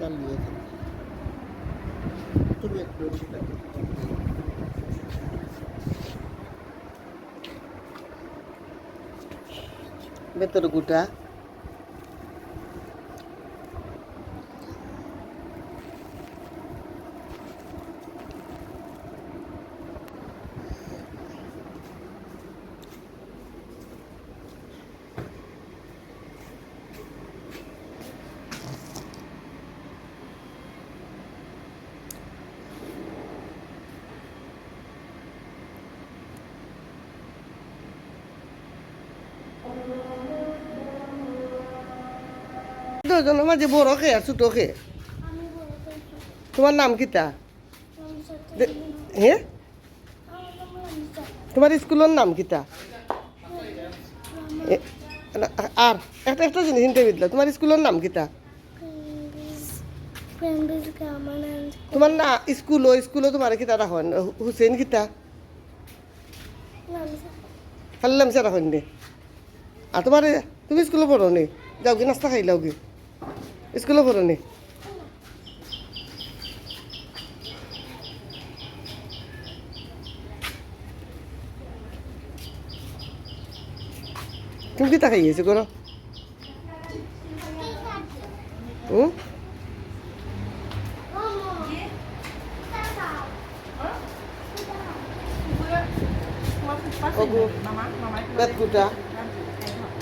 চালিয়ে তুমি একটু ভেতর গুটা দুজনের মাঝে বড় খে আর ছোট খে তোমার নাম কিতা? আমি সাথে দে- হে? আমার নাম রামিসা তোমার স্কুলের নাম কিতা আর একটা একটা জিনিস ইন্টারভিউ দিলা। তোমার স্কুলের নাম কিতা? তোমার না স্কুল ও স্কুলে তোমার কিতা রাখন হুসেন কিতা? রামিসা খাল্লাম সে রাখন দে আর তোমার তুমি স্কুলে পড়ো নি যাও কি নাস্তা খাই লাও কি স্কুলে পড়ো নি তুমি কিতা খাইয়েছো করো হুম? ওগো বেত কুটা কান্দে শুনে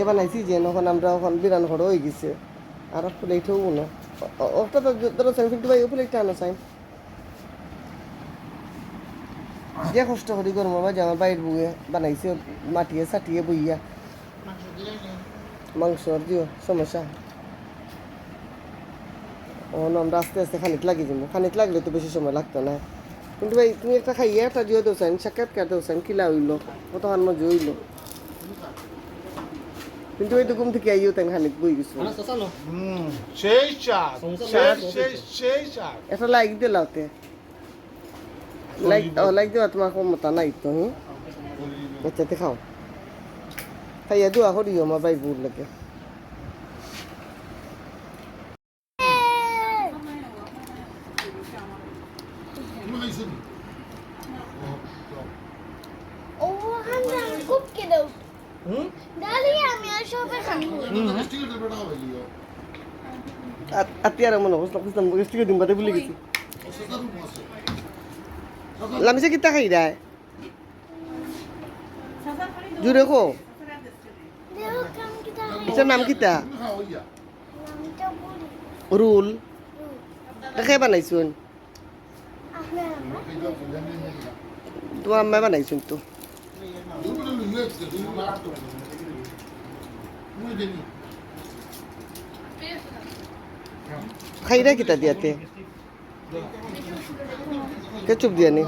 আগে বানাইছি, যে এখন আমরা এখন বিরান ঘর হয়ে গেছে। আর প্লেট হব না। ওটা তো ধরো সাইন কিন্তু ভাই ও আনো সাইন যে কষ্ট করি গরম বাবা আমার বাইরের বুয়ে বানাইছে, মাটিয়ে চাটিয়ে বইয়া। মাংস দিও, সমস্যা। ও আমরা আস্তে আস্তে খানিক লাগিয়ে যাব খানিক লাগলে তো বেশি সময় লাগতো না। কিন্তু ভাই, তুমি একটা খাইয়ে, একটা দিও দেও সাইন সাক্ষাৎকার দেও সাইন কিলা হইল কত হার মজা হইল। কিন্তু এই তো ঘুম থেকে আইও তাই খানিক বই গেছো। হুম সেই চাঁদ সেই সেই সেই চাঁদ একটা লাইক দিলাওতে লাইক ও লাইক দেওয়া তোমার ক্ষমতা নাই তো হুম? বাচ্চাতে খাও। খাইয়া দোয়া করিও আমার বাইর বুর লাগে। খুব কেঁদে ডালি আমি আর সবে খাব আত্মীয়ারা মনে বসলাম বুঝলাম বসতে দিন বাদে ভুলে গেছি। লামিসে কিতা খাই দেয় জুড়ে কো কি এটার নাম কিতা রুল। দেখে বানাইছুন। তোমার আম্মাই বানাইছুন তো। খাইরা কিতা দিয়াতে কেচুপ দিয়া নি